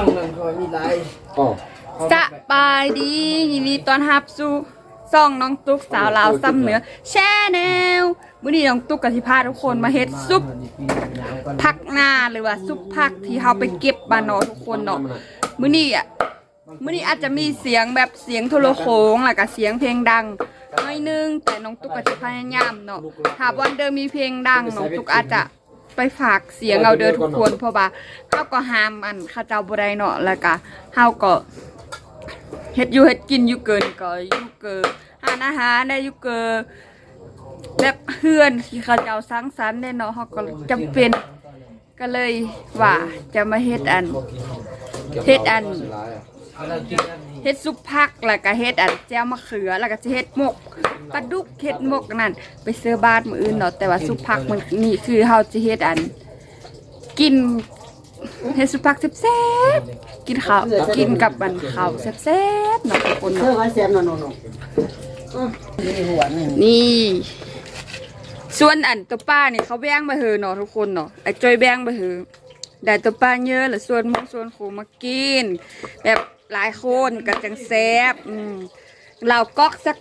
ตั้งนั่นก็มีหลายอ๋อสบายดียินดีต้อนรับสู่ซ่องน้องตุ๊กสาวลาวซ้ำเหนือแช่แนวมื้อนี้น้องตุ๊กกับสิพาทุกคนมาเฮ็ดซุปผักนาหรือว่าซุปผักที่เฮาไปเก็บมาเนาะทุกคนเนาะมื้อนี้อะมื้อนี้อาจจะมีเสียงแบบเสียงโทรโขงแล้วก็เสียงเพลงดังหน้อยนึงแต่น้องตุ๊กก็จะพยายามเนาะถ้าวันเดิมมีเพลงดังน้องตุ๊กอาจจะ ไปฝากเสียงเอาเด้อทุกคนเพราะว่าเฮาก็ห้ามอันเขาเจ้าบ่ได้เนาะแล้วก็เฮาก็เฮ็ดอยู่เฮ็ดกินอยู่เกินก็อยู่เกินหานอาหารได้อยู่เกินแบบเพื่อนที่เขาเจ้าสร้างสรรค์ได้เนาะเขาก็จำเป็นก็เลยว่าจะมาเฮ็ดอันเฮ็ดอัน เฮ็ดซุปผักแล้วก็เฮ็ดอันแจ่วมะเขือแล้วก็จะเฮ็ดหมกปลาดุกเฮ็ดหมกนั่นไปซื้อบ้านมื้ออื่นเนาะแต่ว่าซุปผักมันนี่คือเฮาจะเฮ็ดอัน กินเฮ็ดซุปผักแซ่บๆกินข้าวกินกับอันข้าวแซ่บๆเนาะทุกคนเธอเนาะว่าแซ่บเนาะๆๆนี่หัวนี่นี่ส่วนอันตัวป้าเนี่ยเขาแบ่งมาเหอะเนาะทุกคนเนาะไอ้จอยแบ่งมาเหอะได้ตัวป้าเยอะหรือส่วนหมูส่วนโคมากินแบบ หลายคนก็จังแซบอืมเราก๊อกสัก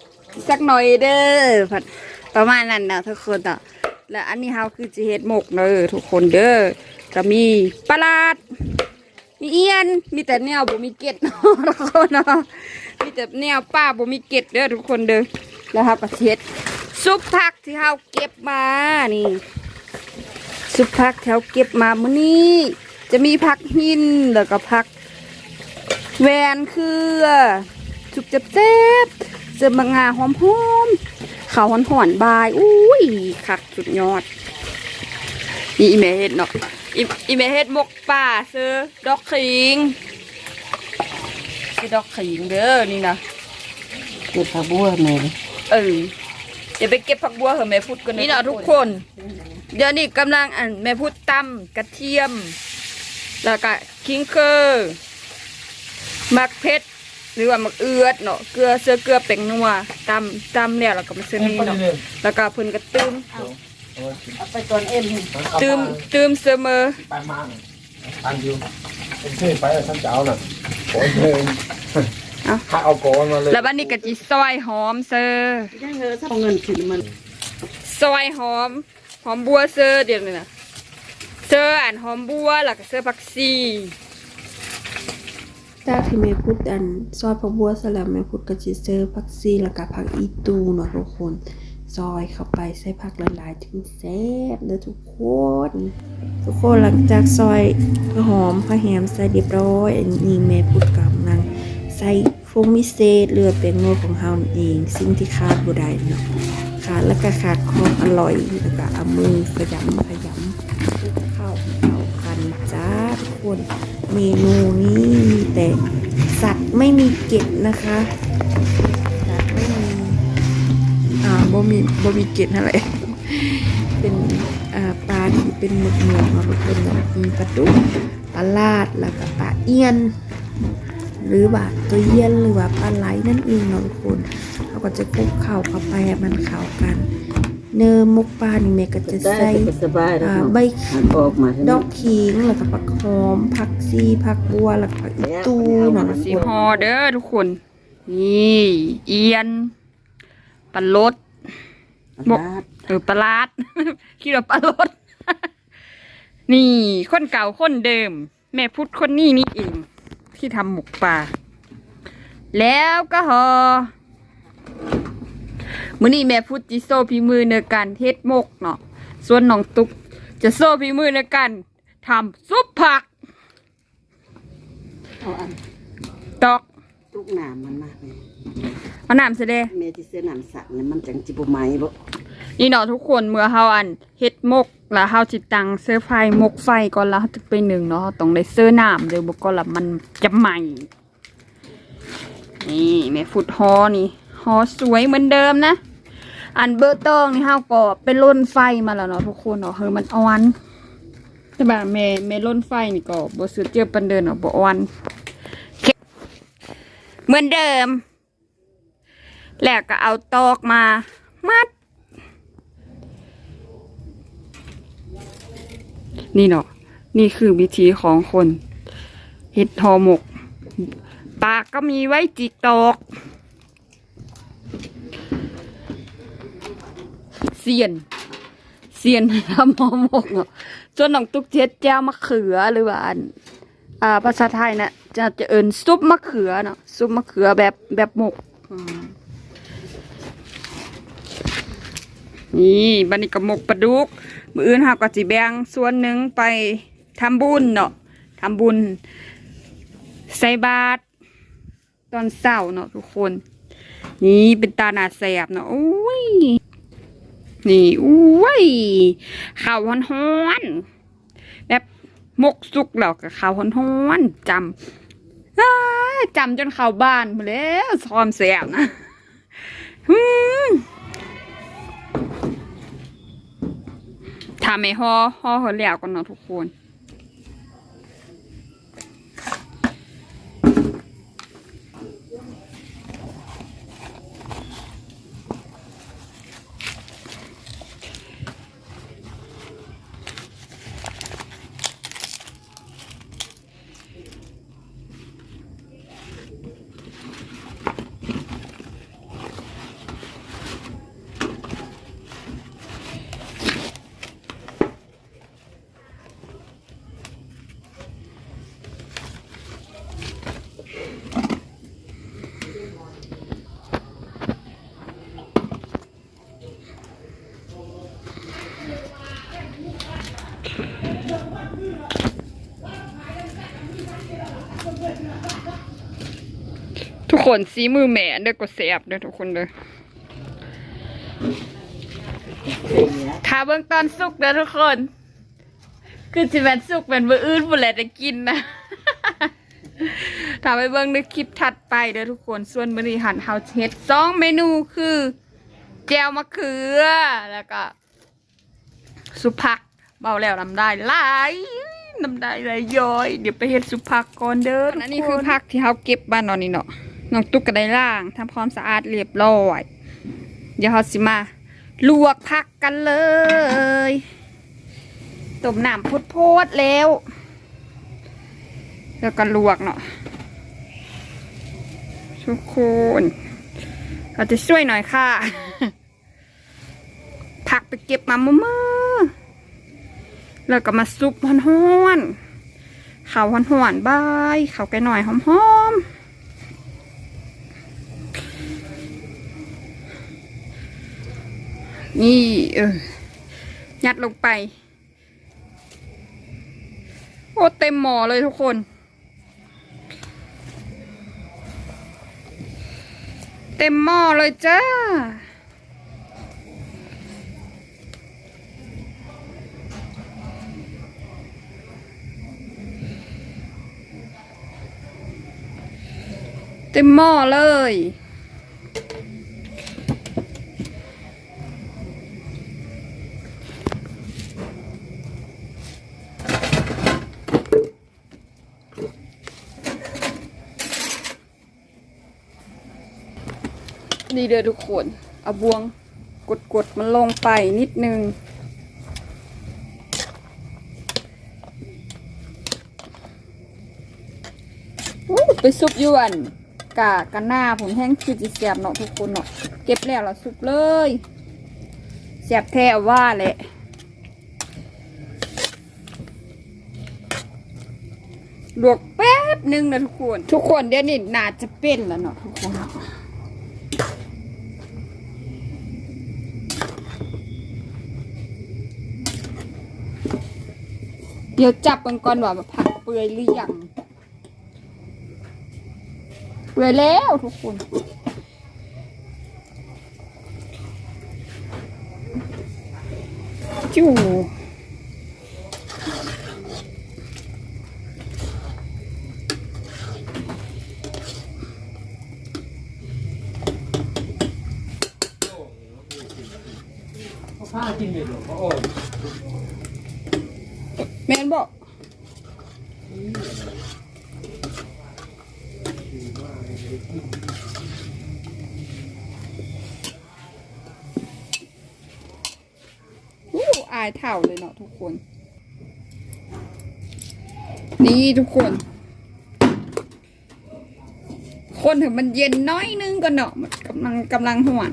สักหน่อยเด้อผัดประมาณนั้นนะทุกคนเนาะแล้วอันนี้เฮาคือจิเฮ็ดหมกเด้อทุกคนเด้อก็มีปลาลาดมีเอียนมีแต่แนวบ่มีเกล็ดเนาะทุกคนเนาะมีแต่แนวป้าบ่มีเกล็ดเด้อทุกคนเด้อแล้วครับประเทศซุปผักที่เฮาเก็บมานี่ซุปผักที่เฮาเก็บมามื้อนี้ จะมีผักหินแล้วก็ผัก แวนเครือสุกเจ็บเจ็บๆเจอมะงาหอมๆข้าวหอนๆบายอุ้ยคักสุดยอดนี่อีแม่เฮ็ดเนาะอีอีแม่เฮ็ดหมกป่าซื้อดอกขิงซื้อดอกขิงเด้อนี่นะเก็บผักบัวแม่เลยเออเดี๋ยวไปเก็บผักบัวเหอะแม่พูดกันนี่เนาะทุกคน เดี๋ยวนี้กำลังอันแม่พูดตำกระเทียม แล้วก็คิงเคอร์ มักเพชรหรือว่ามักเอือดเนาะเกลือเสื้อเกลือเป็งนัวตำตำแล้วแล้วก็มาซื้อนี่เนาะแล้วก็เพิ่นก็ตื้มเอาไปตอนเอ็มตื้มตื้มเสมอไปมาตันอยู่เป็นเพื่อนไปท่านเจ้าน่ะโอ้ยเลยเอาถ้าเอาโกนมาเลยแล้วบัดนี้ก็จิซอยหอมเซอร์ยังเธอถ้าเอาเงินขึ้นมันซอยหอมหอมบัวเซอร์เดี๋ยวนี้นะเซอร์อันหอมบัวแล้วก็เซอร์ผักชี จากที่แม่พูดอันซอยผักบัวสลับแม่พูดกะจิเซอร์ผักซีแล้วก็ผักอีตูเนาะทุกคน ซอยเข้าไปใส่ผักละลายๆถึงแซ่บเด้อทุกคนทุกคนหลังจากซอยหอมพะแหมใส่เรียบร้อยอันนี้แม่พูดกำลังใส่ฟงมิเศษเลือเป็นโนของเฮานั่นเอง สิ่งที่ขาดบ่ได้เนาะขาดแล้วก็ขาดความอร่อยแล้วก็เอามือขยำ คน เมนูนี้มีแต่สัตว์ไม่มีเกล็ดนะคะสัตว์ไม่มีอ่าบ่มีบ่มีเกล็ดอะไรเป็นอ่าปลาที่เป็นหมึกหมึกเนาะทุกคนนะมีปลาดุกปลาลาดแล้วก็ปลาเอียน หรือว่าตัวเยียนหรือว่าปลาไหลนั่นเองเนาะทุกคนเราก็จะคลุกเข้าเข้าไปมันเข้ากัน เนื้อมุกปลานี่แม่ก็จะได้ใส่สบายแล้วอ่าเนาะใบมันออกมาดอกขิงแล้วก็ผักหอมผักซีผักบัวแล้วก็ผักอีตูเนาะสีฮอเด้อทุกคน นี่เอียนปลาลดบกเออปลาลาดคิดว่าปลาลดนี่คนเก่าคนเดิม แม่พุทธคนนี้นี่เอง ที่ทำหมกปลาแล้วก็หอ มื้อนี้แม่พุทธจิโซพีมือในการเฮ็ดหมกเนาะส่วนน้องตุ๊กจะโซพีมือในการทำซุปผักเอาอันตอกตุกน้ำมันมาเลยเอาน้ำเสยเดะแม่ที่เสื้อน้ำสัตว์เนี่ยมันจังจิบไหมบ่นี่เนาะทุกคนเมื่อเฮาอันเฮ็ดหมกแล้วเฮาสิตังเสื้อไฟหมกไฟก่อนแล้วเฮาจะไปหนึ่งเนาะเราต้องได้เสื้อน้ำเดี๋ยวบ่ก็ละมันจะใหม่นี่แม่ฟุดฮอนี่ ฮอสวยเหมือนเดิมนะ อันเบอร์ตองนี่ฮาก็เป็นล่นไฟมาแล้วเนาะทุกคนเนาะเฮ้ยมันอ่อนใช่ป่ะแม่แม่ล่นไฟนี่ก็บสุดเจอปันเดินเนาะบ่อ่อนเคเหมือนเดิม แล้วก็เอาตอกมา มัด นี่เนาะนี่คือวิธีของคนเห็ดหอหมก ปากก็มีไว้จิกตอก เสียนเสียนทำหอหมกเนาะจนน้องตุ๊กเจ็ดแจ้วมะเขือหรือว่าอันอ่าภาษาไทยนะจะจะเอินซุปมะเขือเนาะซุปมะเขือแบบแบบหมกนี่บันนี้ก็หมกปลาดุกมืออื่นเฮาก็สิแบงส่วนหนึ่งไปทำบุญเนาะทำบุญ ใส่บาตรตอนเช้าเนาะทุกคน นี่เป็นตาหนาแสบเนาะโอ้ย นี่อุ้ยข้าวฮ้อนๆแบบมกสุกแล้วกับข้าวฮ้อนๆจำอ้ายจำจนข้าวบ้านมาแล้วซ้อมแสบนะทำไม่ห่อห่อเขาแล้วกันเนาะทุกคน ทุกคนซีมือแหม่เด้อก็แสบเด้อทุกคนเลยถ้าเบื้องตอนสุกเด้อทุกคน คือจะเป็นสุกเป็นมืออื่นบุแหละจะกินนะถ้าไปเบิ่งในคลิปถัดไปเด้อทุกคนส่วนบริหารเฮาเฮ็ดสองเมนูคือแจวมะเขือแล้วก็ สุผักเบาแล้วน้ำได้ไหลายน้ำได้ไหลย้อย เดี๋ยวไปเฮ็ดสุผักก่อนเด้ออันนี้คือผักที่เฮาเก็บบ้านนอนนี่เนาะ น้องตุ๊กก็ได้ล่างทำความสะอาดเรียบร้อย เดี๋ยวเฮาสิมา ลวกผักกันเลยต้มน้ำพุดโพดๆแล้ว แล้วก็ลวกเนาะทุกคนเราจะช่วยหน่อยค่ะ ผักไปเก็บมาเมื่อแล้วก็มาซุปห้อนๆข้าวห้อนๆบายข้าวไก่หน่อยหอมๆ นี่เออยัดลงไป โอ้เต็มหม้อเลยทุกคน เต็มหม้อเลยจ้าเต็มหม้อเลย นี่เด้อทุกคน เอาบวงกดกดๆมันลงไปนิดนึงอู้ไปซุปยวนกะกันหน้าผมแห้งคือจะเสียบเนาะทุกคนเนาะเก็บแล้วเราซุปเลยเสียบแท้ว่าแหละลวกแป๊บหนึงนะทุกคน ทุกคนเดี๋ยวนี้น่าจะเป็นแล้วเนาะทุกคน เดี๋ยวจับมันก่อนว่าผักเปื่อยหรือยังเปื่อยแล้วทุกคนจู ผ้ากินเด็ดหรอโอ้ย แมนบอกอู้อายเท่าเลยเนาะทุกคน นี่ทุกคน คนถึงมันเย็นน้อยนึงก็เนาะมันกำลังกำลังหวน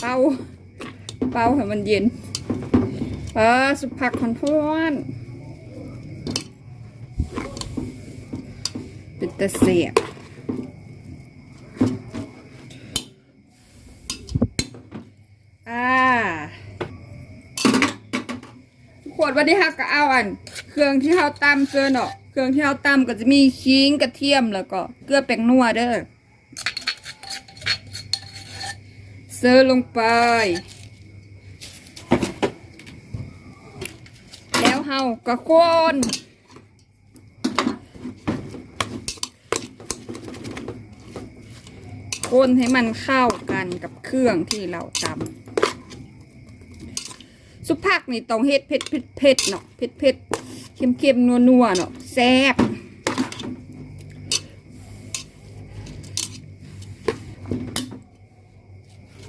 เป่าเป่าให้มันเย็น เออสุกผักหอนทวนเป็นตะเสียบอ่า ขว ดวันที่ฮักก็เอาอัน เครื่องที่เราตำเกินเนาะเครื่องที่เราตำก็จะมีขิงกระเทียมแล้วก็เกลือแป้งนัวเด้อเสิร์ฟลงไป แล้วเฮาก็คนคนให้มันเข้ากันกับเครื่องที่เราตำ สุภาคนี่ต้องเฮ็ดเผ็ดเผ็ดเผ็ดเนาะเผ็ดเผ็ดเค็มเค็มนัวนัวเนาะแซ่บ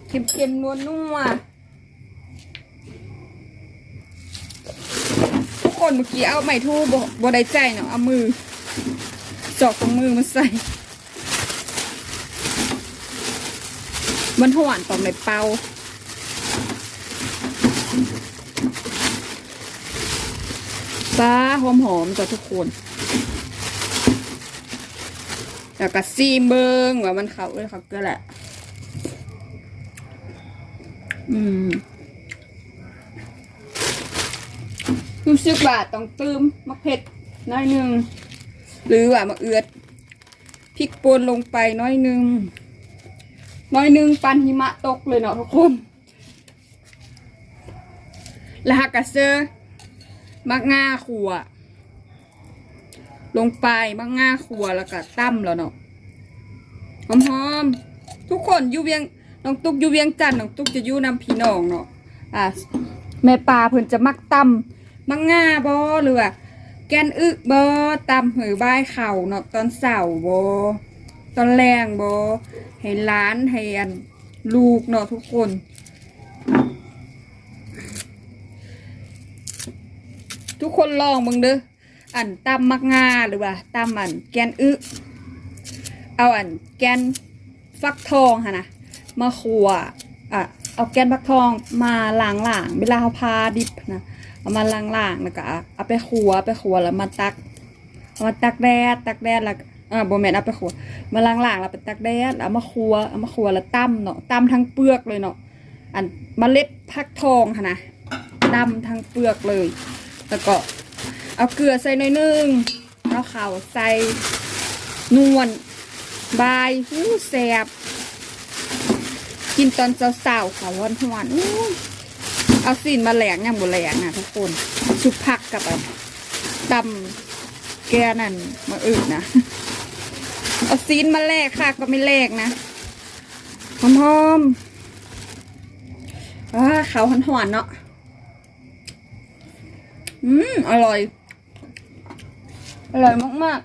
เค็มเค็มนัวนัวทุกคนเมื่อกี้เอาไม้ทูบบ่ได้ใจเนาะเอามือจอกของมือมาใส่ มันหวานตอนในเป่า ปลาหอมหอมๆจ้ะทุกคน แล้วก็ซีมเบิงว่ามันเขาเอ้ยเขาก็แหละ อืมรู้สึกว่าต้องเติมมะเผ็ดน้อยหนึ่งหรือว่ามะเอือดพริกป่นลงไปน้อยหนึ่งน้อยหนึ่งปันหิมะตกเลยเนาะทุกคน แล้วฮักกะเซอร์ มักง่าขัว ลงไปมักง่าขัวแล้วก็ตั้มแล้วเนาะหอมๆทุกคนอยู่เวียงน้องตุ๊กอยู่เวียงจันทน์น้องตุ๊กจะอยู่นำพี่น้องเนาะอะแม่ปลาเพิ่นจะมักตั้มมักง่าบ่หรือว่าแกนอึบ่ตั้มหือใบเข่าเนาะตอนเสาร์บ่ตอนแรงบ่ให้ร้านให้อันลูกเนาะทุกคน ทุกคนลองมึงเด้ออันตำมักงาหรือว่าตำอันแกนอึเอาอันแกนฟักทองค่ะนะมาขัวอะเอาแกนฟักทองมาล้างล่างเวลาเขาพาดิบนะเอามาล้างล่างแล้วก็เอาไปขัวไปขัวแล้วมาตักเอามาตักแดดตักแดดแล้วอ่าโบแมนเอาไปขัวมาล้างล่างแล้วไปตักแดดเอามาขัวเอามาขัวแล้วตั้มเนาะตั้มทั้งเปลือกเลยเนาะอันมเมล็ดฟักทองค่ะนะดำทั้งเปลือกเลย แล้วก็เอาเกลือใส่หน่อยนึงเอาข่าวใส่นวลบายหูแสบ กินตอนเช้าๆค่ะวันหวานๆเอาซีนมาแหลงอย่างบุแหลงนะทุกคนชุบผักกับแบบตำแกนั่นมาอึดนะเอาซีนมาแลกค่ะก็ไม่แลกนะหอมๆอ่าเขาวหวานๆเนาะ อืม อร่อย อร่อยมาก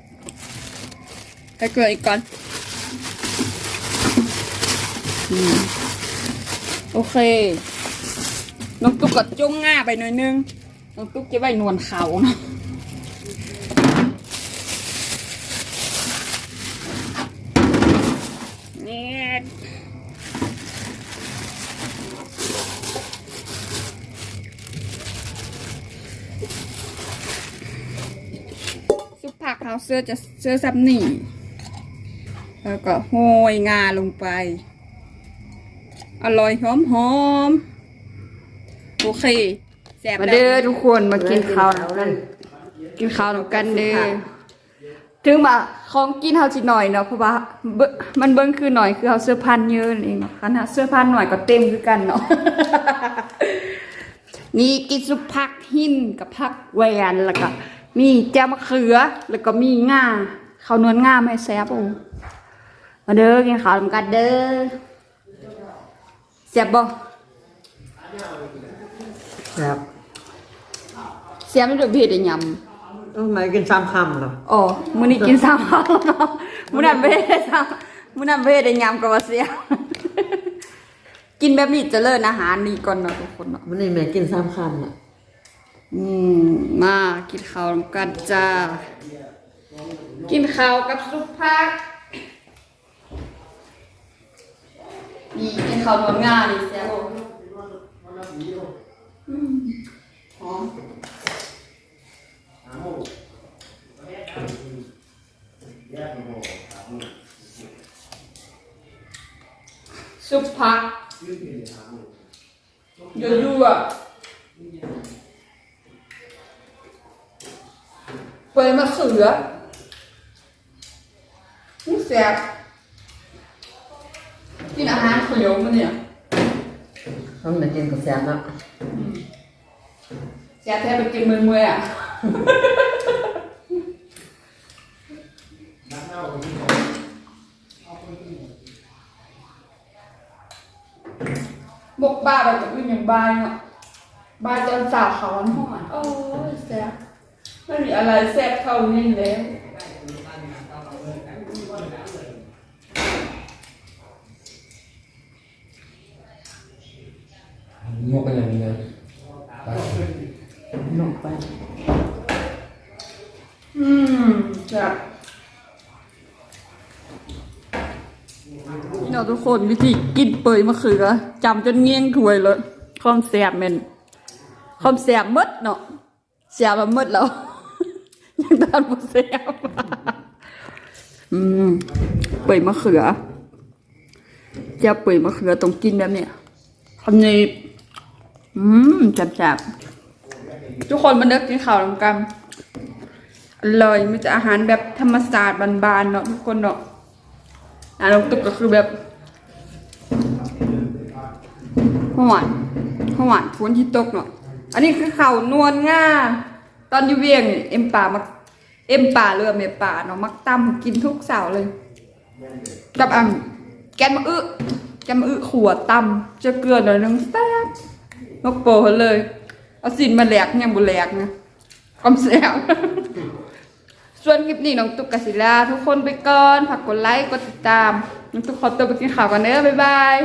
ๆไปเกลืออีกก่อน อืม โอเค น้องตุ๊กก็จุ้งง่าไปหน่อยนึง น้องตุ๊กจะไว้นวลเขาเนาะนี่ย ซุปผัก เขาเสื้อจะเสื้อซับหนีแล้วก็โหยงาลงไป อร่อยหอมหอมโอเคแซ่บมาเด้อทุกคนมากินข้าวกัน กินข้าวกันเด้อถึงมาของกินเฮาสิหน่อยเนาะเพราะว่ามันเบิ่งคือหน่อยคือเฮาเสื้อพันเยอะนั่นเองคันหาเสื้อพันหน่อยก็เต็มคือกันเนาะนี่กินซุปผักหินกับผักแวนแล้วก็ มีแจ่วมะเขือ แล้วก็มีง่าข้าวนวลง่าไม่แซ่บโอ้มาเด้อกินข้าวนำกันเด้อแซ่บบ่ครับแซ่บไม่ถูกเผ็ดได้ยต้องมากินซ้ำคำเหรอำอ๋อมื้อนี้กินซ้ำข้าวแล้วเนาะมื้อนั้นไม่ได้ซ้ำมื้อนั้นไม่ได้ยำก็ว่าเสียกินแบบนี้เจะเลิศอาหารนี่ก่อนเนาะทุกคนเนาะมันนี่แม่กินซ้ำคำอะ อืมมากินข้าวกันจ้า กินข้าวกับซุปผักนี่กินข้าวนวลง่านี่แซ่บอืมหอมซุปผักยั่วๆ เปรยมะเขือนี่แซ่บกินอาหารเขียวมันเนี่ยต้องมากินกับแซมแล้วแซ่บแท้ ไปกินมือมืออะบกบ้าไปกับอื่นอย่างบ้าเนาะบ้าจนสาวเขาหอนโอ้ยแซ่บไม่มีอะไรแซ่บเท่านี้แล้วงวกกันอย่างนี้เลยลงไป อืมจับพี่น้องทุกคนวิธีกินเปยมะเขือจำจนเงี้ยงถวยเลยความแสบแมันความแสบหมดเนาะแสบแบบหมดแล้วยัง ตอนบ่แสบอืมเปยมะเขือจะเปยมะเขือต้องกินแบบเนี้ยคำนี้อืมจับๆทุกคนมาเลิกกินข้าวแล้วกันอร่อยมันจะอาหารแบบธรรมศาสตร์บานๆเนาะทุกคนเนาะอาน้ำตุกก็คือแบบหวานหวานฝนที่ตกเนาะอันนี้คือข้าวนวลง่าตอนอยู่เวียงนี่เอ็มป่ามัก เอ็มป่าเรือเมป่าเนาะมักตั้มกินทุกเสาร์เลย กับอ่ำแกนมะอึแกนมะอึขวดตั้มจะเกลือหน่อยนึงแซ่บนกโปเลย เอาสินมาแหลกยังบุแหลกนะความแซ่บส่วนคลิปนี้น้องตุ๊กกสิลาทุกคนไปก่อนฝากกดไลค์กดติดตามน้องตุ๊กขอตัวไปกินข้าวกันเด้อบ๊ายบาย